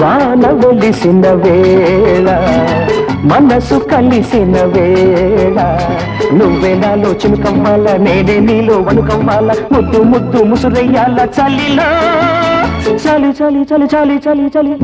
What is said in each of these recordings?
వాన వెలిసిన వేళ మనసు కలిసిన వేళ. నువ్వే నాలో చినుకమ్మాల నేనే నీలో వణుకమ్మాల ముద్దు ముద్దు ముసురయ్యాల చలిలో. చలి చలి చలి చలి చలి చలి.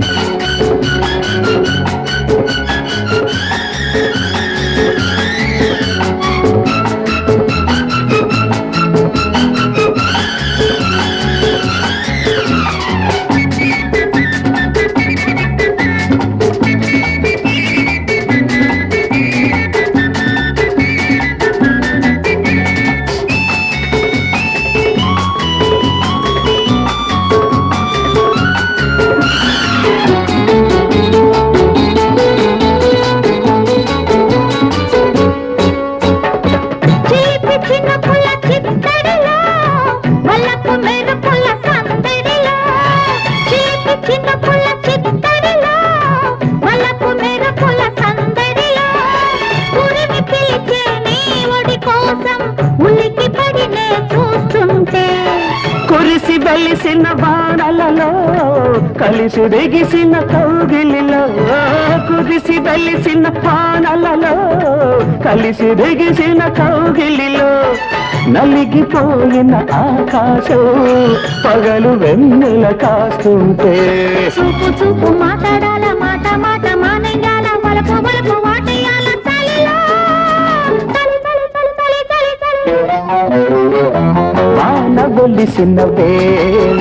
కోసం వెలిసిన బాణలలో కలిసి దిగిసిన కౌగిలిలో కురిసి వెలిసిన పానలలో కలిసి దిగిసిన కౌగిలిలో నలిగిపోయిన ఆకాశం పగలు వెన్నెల కాస్తుంటే. చూపు చూపు మాట్లాడాల మాట మాట మానయ్యాల వలపు వలపు వాటేయాల చలిలో చలి చలి చలి చలి చలి చలి వాన వెలిసిన వేళ.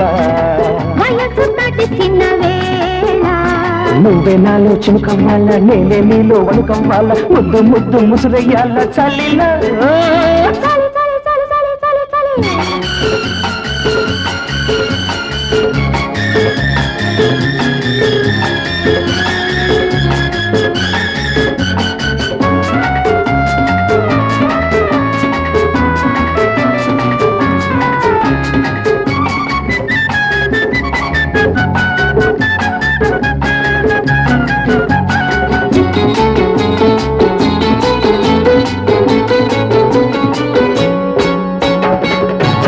వయసు దాటి చిన్న వేళ. నువ్వే నాలో చినుకమ్మాల నేనే నీలో వణుకమ్మాల ముద్దు ముద్దు ముసురయ్యాల చలిలో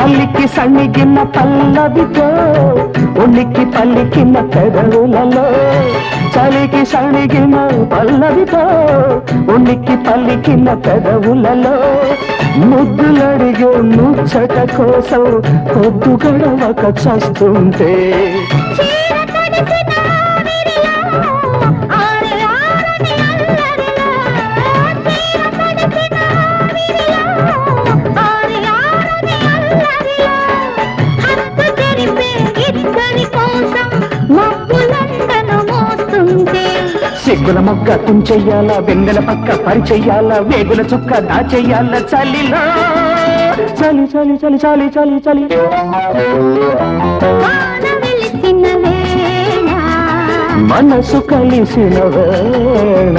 పల్లికి సన్నిగిన పల్లవితో ఉనికి పల్లికిన పెదవులలో చలికి సణిగిన పల్లవితో ఉనికి పల్లికిన పెదవులలో ముద్దులడిగే ముచ్చట కోసం పొద్దు గడవక చస్తుంటే. సిగ్గుల మొగ్గ తుంచెయ్యాల వెన్నెల పక్క పరిచెయ్యాల వేగుల చుక్క దాచెయ్యాల చలిలో. చలి చలి చలి చలి చలి చలి. మనసు కలిసిన వేళ.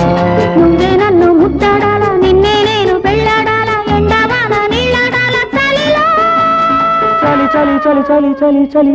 నన్ను ముద్దాడాలా నిన్నే నేను పెళ్ళాడాలా ఎండవాన నీళ్ళాడాలా చలిలో. చలి చలి చలి చలి చలి చలి.